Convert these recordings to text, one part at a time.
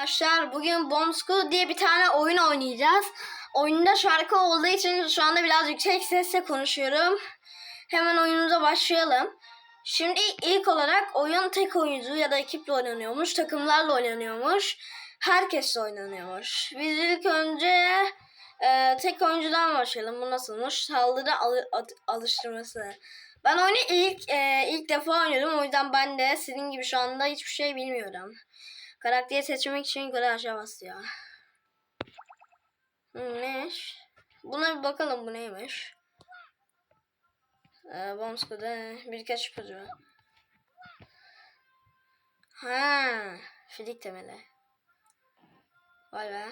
Arkadaşlar bugün Bomb School diye bir tane oyun oynayacağız. Oyunda şarkı olduğu için şu anda biraz yüksek sesle konuşuyorum. Hemen oyunumuza başlayalım. Şimdi ilk olarak oyun tek oyuncu ya da ekiple oynanıyormuş, takımlarla oynanıyormuş, herkesle oynanıyormuş. Biz ilk önce e, tek oyuncudan başlayalım. Bu nasılmış? Saldırı at- alıştırması. Ben oyunu ilk e, ilk defa oynuyorum. O yüzden ben de sizin gibi şu anda hiçbir şey bilmiyorum. Karakteri seçmek için yukarı aşağı basıyor. Hmm, neymiş? Buna bir bakalım bu neymiş. Ee, Bomsko'da birkaç ipucu. Ha, fizik temeli. Vay be.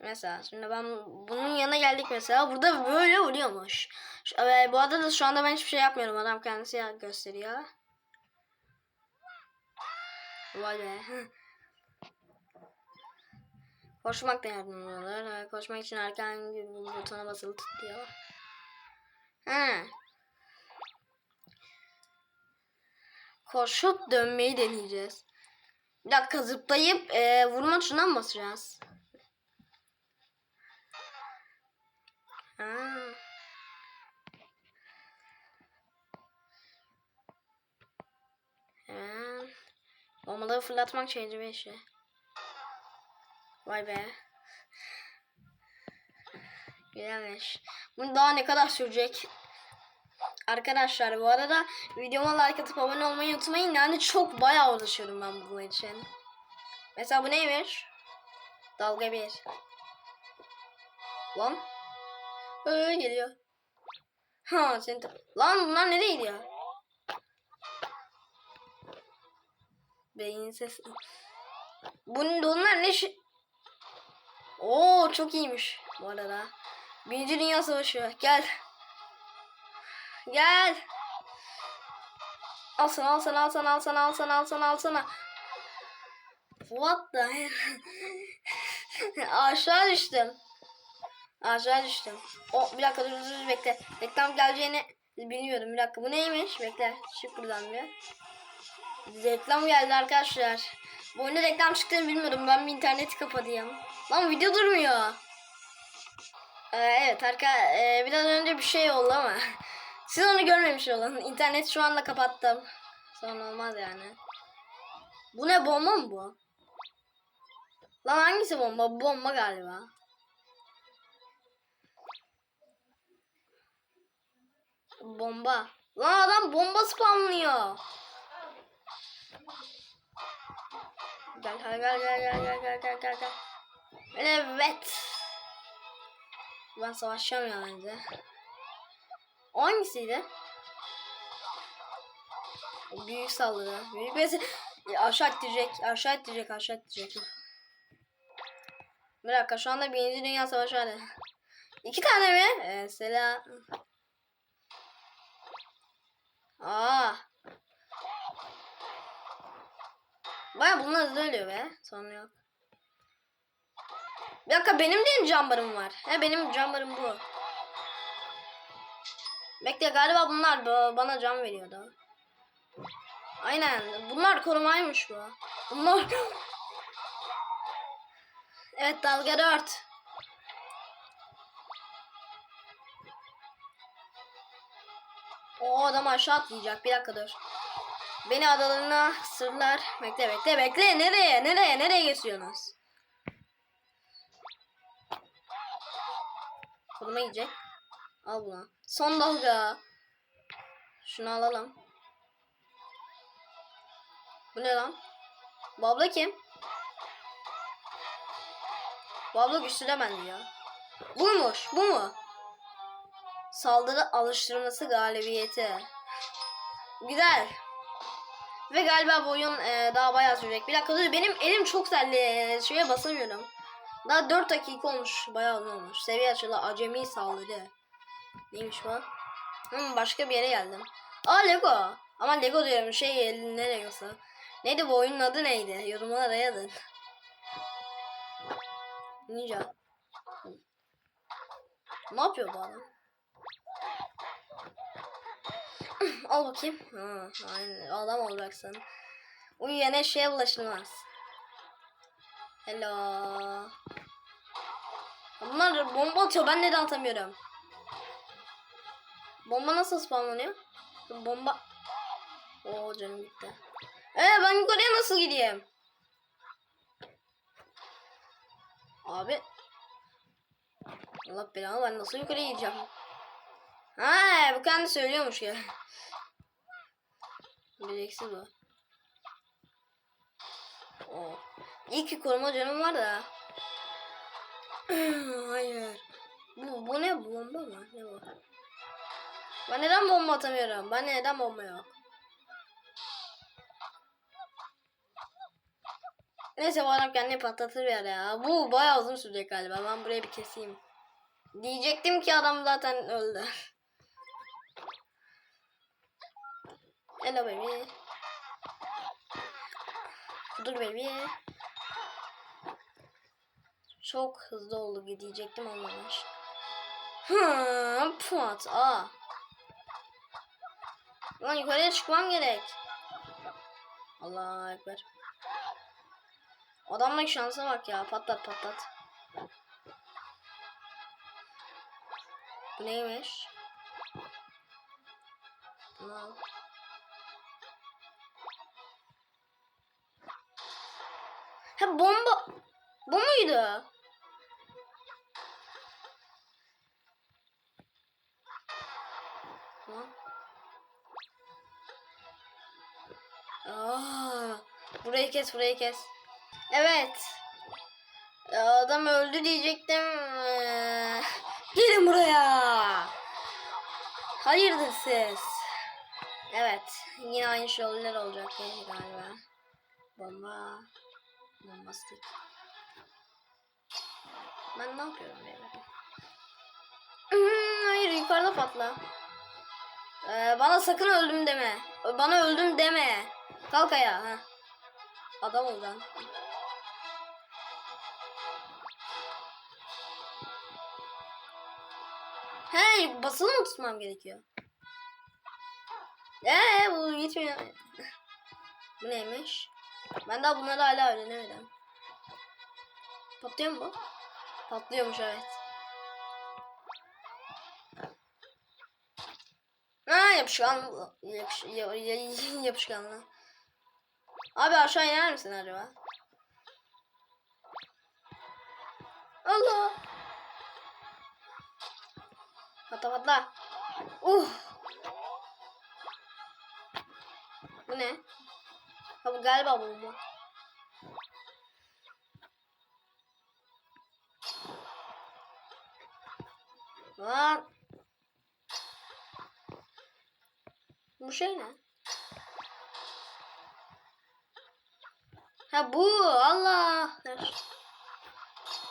Mesela şimdi ben bunun yanına geldik mesela. Burada böyle vuruyormuş. Şu, e, bu arada da şu anda ben hiçbir şey yapmıyorum. Adam kendisi gösteriyor. Vay be. Koşmak da yardımcı olur. Koşmak için herhangi bir butona basılı tut diyor. Koşup dönmeyi deneyeceğiz. Bir dakika zıplayıp e, vurma tuşuna mı basacağız? Bombaları fırlatmak tecrübe işi. Vay be. Güzelmiş. Bunu daha ne kadar sürecek? Arkadaşlar bu arada videoma like atıp abone olmayı unutmayın. Yani çok bayağı uğraşıyorum ben bunun için. Mesela bu neymiş? Dalga bir. Lan. Öyle geliyor. Ha sen Lan bunlar nereye gidiyor? Beyin sesi. Bunun bunlar ne şey? Oo çok iyiymiş bu arada. Birinci Dünya Savaşı. Gel. Gel. Al sana al sana al sana al sana. What the? Aşağı düştüm. Aşağı düştüm. O bir dakika dur dur, bekle. Reklam geleceğini bilmiyorum. Bir dakika bu neymiş? Bekle. Çık buradan bir. Reklam geldi arkadaşlar. Bu oyunda reklam çıktığını bilmiyordum. Ben bir interneti kapatayım. Lan video durmuyor. Ee, evet arka e, biraz önce bir şey oldu ama siz onu görmemiş olun. İnternet şu anda kapattım. Sonra olmaz yani. Bu ne bomba mı bu? Lan hangisi bomba? Bomba galiba. Bomba. Lan adam bomba spamlıyor. Gel gel gel gel gel gel gel gel gel. Evet. Ben savaşacağım ya bence. O hangisiydi? O Büyük saldırı. Büyük besi aşağı ittirecek. Aşağı ittirecek. Aşağı ittirecek. Bir dakika şu anda birinci dünya savaşı hali. İki tane mi? Ee, selam. Aa. Baya bunlar hızlı ölüyor be. Sorun yok. Bir dakika benim de mi cambarım var? He benim cambarım bu. Bekle galiba bunlar ba- bana cam veriyordu. Aynen bunlar korumaymış bu. Bunlar... evet dalga 4. O adam aşağı atlayacak. Bir dakika dur. Beni adalarına sırlar. Bekle bekle bekle. Nereye? Nereye? Nereye geçiyorsunuz? Koluma gidecek. Al bunu. Son dalga. Şunu alalım. Bu ne lan? Bu abla kim? Bu abla güçlülemendi ya. Buymuş. Bu mu? Saldırı alıştırması galibiyeti. Güzel. Ve galiba bu oyun e, daha bayağı sürecek. Bir dakika dur benim elim çok selli. E, Şeye basamıyorum. Daha 4 dakika olmuş. Bayağı uzun olmuş. Seviye açıldı. Acemi saldırı. Neymiş bu? Hmm, başka bir yere geldim. Aa Lego. Ama Lego diyorum şey ne Legosu. Neydi bu oyunun adı neydi? Yorumlara yazın. Ninja. Ne yapıyor bu adam? Al bakayım. Ha, aynen. Adam olacaksın. Uyuyana şeye bulaşılmaz. Hello. Bunlar bomba atıyor. Ben neden atamıyorum? Bomba nasıl spamlanıyor? Bomba. Oo canım gitti. Ee ben yukarıya nasıl gideyim? Abi. Allah belanı ben nasıl yukarıya gideceğim? Ha bu kendi söylüyormuş ya. Bileksiz bu. Oo. İyi ki koruma canım var da. Hayır. Bu, bu ne? Bomba mı? Ne bu? Ben neden bomba atamıyorum? Ben neden bomba yok? Neyse bu adam kendini patlatır bir ara ya. Bu bayağı uzun sürecek galiba. Ben burayı bir keseyim. Diyecektim ki adam zaten öldü. Hello baby. Dur baby. Çok hızlı oldu diyecektim olmamış. Hı, puat. Aa. Lan yukarıya çıkmam gerek. Allah ekber. Adamın şansa bak ya. Patlat patlat. Bu neymiş? Bunu al. Ha bomba. Bu muydu? Aa, burayı kes, burayı kes. Evet. Adam öldü diyecektim. Ee, Gelin buraya. Hayırdır siz? Evet. Yine aynı şeyler olacak galiba. Bomba. Bombastik. Ben ne yapıyorum böyle? Hmm, hayır yukarıda patla. Ee, bana sakın öldüm deme. Bana öldüm deme. Kalk ayağa. Ha. Adam ol lan. He basılı mı tutmam gerekiyor? Eee bu gitmiyor. bu neymiş? Ben daha bunları hala öğrenemedim. Patlıyor mu? Patlıyormuş evet. Ha yapışkan yapış, ya- ya- yapışkanlı. Abi aşağı iner misin acaba? Allah. Patla patla. Uh. Bu ne? Ha bu galiba bomba. Lan. Bu şey ne? Ha bu Allah.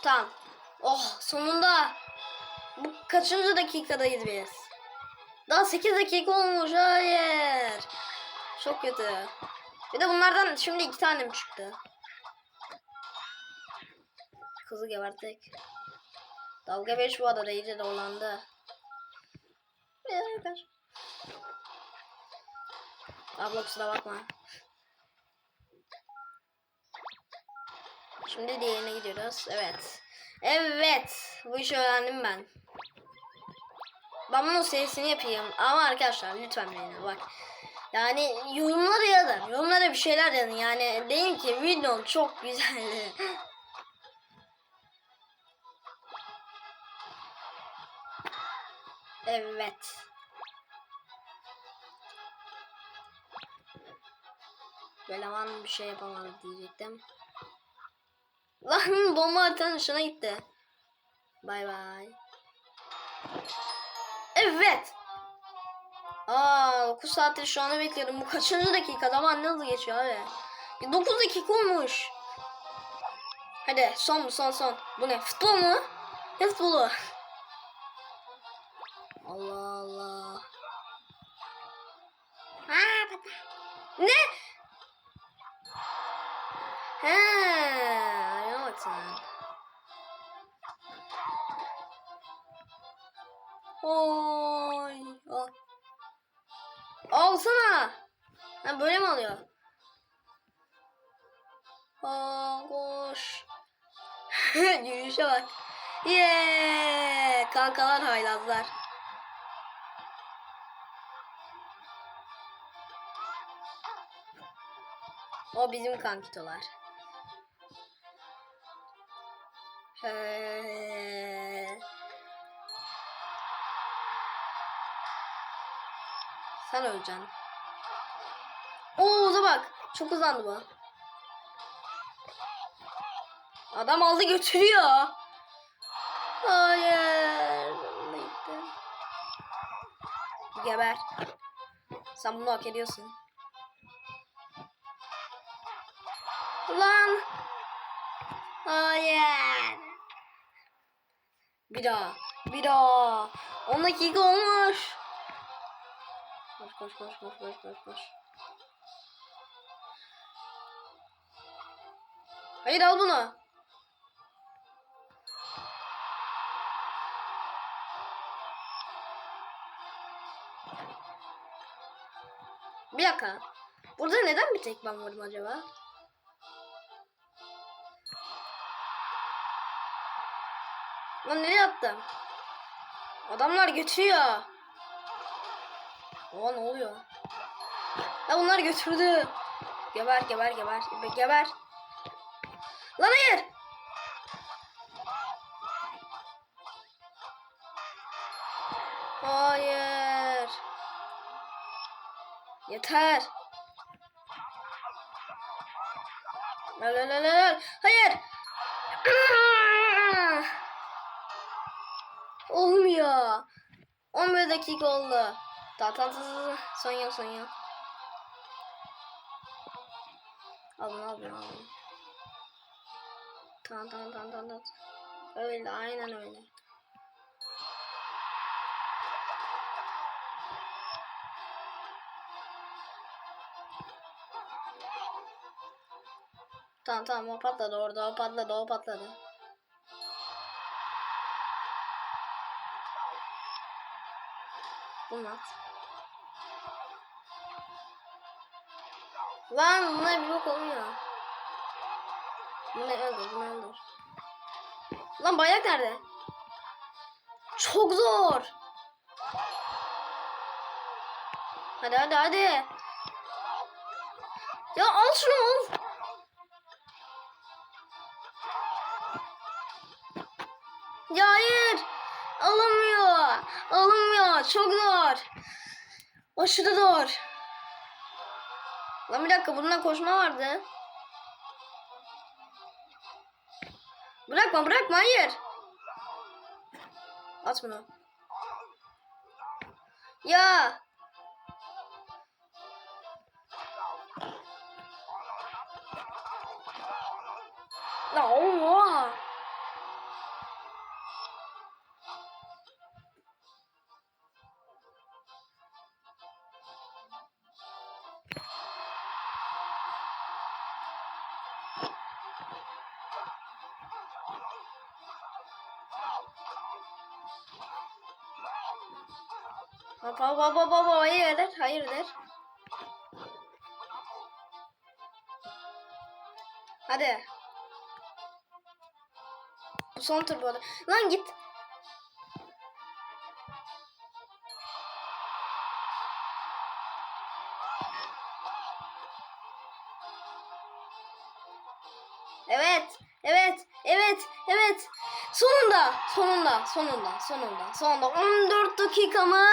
Tamam. Oh sonunda. Bu kaçıncı dakikadayız biz? Daha 8 dakika olmuş. Hayır. Çok kötü. Bir de bunlardan şimdi iki tane mi çıktı? Kızı gebertek. Dalga 5 bu adada iyice dolandı. Kaç. Abla kusura bakma. Şimdi diğerine gidiyoruz. Evet. Evet. Bu işi öğrendim ben. Ben bunun sesini yapayım. Ama arkadaşlar lütfen beni bak. Yani yorumlara yazın. Yorumlara bir şeyler yazın. Yani deyin ki videon çok güzeldi. evet. Beleman bir şey yapamadı diyecektim. Lan bomba atan dışına gitti. Bay bay. Evet. Aa 9 saattir şu anda bekliyorum. Bu kaçıncı dakika? Zaman ne hızlı geçiyor abi. 9 dakika olmuş. Hadi son mu son son. Bu ne futbol mu? Ne futbolu? Allah Allah. Ha, ne? He, ayağına bak Böyle mi alıyor? Aa, koş. Yürüyüşe bak. Yeee. Kankalar haylazlar. O bizim kankitolar. He. Sen öleceksin. Oo Oğuz'a bak. Çok hızlandı bu. Adam aldı götürüyor. Hayır. Geber. Sen bunu hak ediyorsun. Lan. Hayır. Bir daha. Bir daha. 10 dakika olmuş. Koş koş koş koş koş koş koş. Hayır al bunu. Bir dakika. Burada neden bir tek ben varım acaba? Lan nereye attım? Adamlar götürüyor. Oha ne oluyor? Ya bunlar götürdü. Geber geber geber geber. Lan hayır. Hayır. Yeter. La la la la. Hayır. Olmuyor. 11 dakika oldu. Ta ta ta ta. Son yok son yok. Al bunu al bunu al bunu. Tamam tamam tamam tamam. Öyle aynen öyle. Tamam tamam o patladı orada o patladı o patladı. Bunu at. Lan buna bir bok olmuyor. Bunu öldür bunu öldür. Lan bayrak nerede? Çok zor. Hadi hadi hadi. Ya al şunu al. Ya hayır. Alamıyor. Alamıyor. Çok zor. Aşırı zor. Lan bir dakika bundan koşma vardı. Bırakma bırakma hayır. At bunu. Ya. Lan oha. Hop hop hop hop hop hayırdır hayırdır. Hadi. Bu son tur bu arada. Lan git. Evet, evet, evet, evet. Sonunda, sonunda, sonunda, sonunda, sonunda. 14 dakika mı?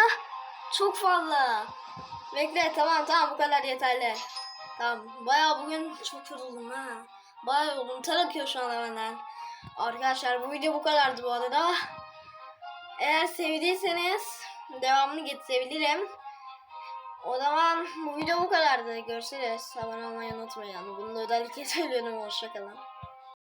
Çok fazla. Bekle, tamam, tamam bu kadar yeterli. Tamam, bayağı bugün çok yoruldum ha. Bayağı yoruldum. Ter akıyor şu an benden. Arkadaşlar bu video bu kadardı bu arada. Eğer sevdiyseniz devamını getirebilirim. O zaman bu video bu kadardı. Görüşürüz. Abone olmayı unutmayın. Bunu da özellikle söylüyorum. Hoşçakalın.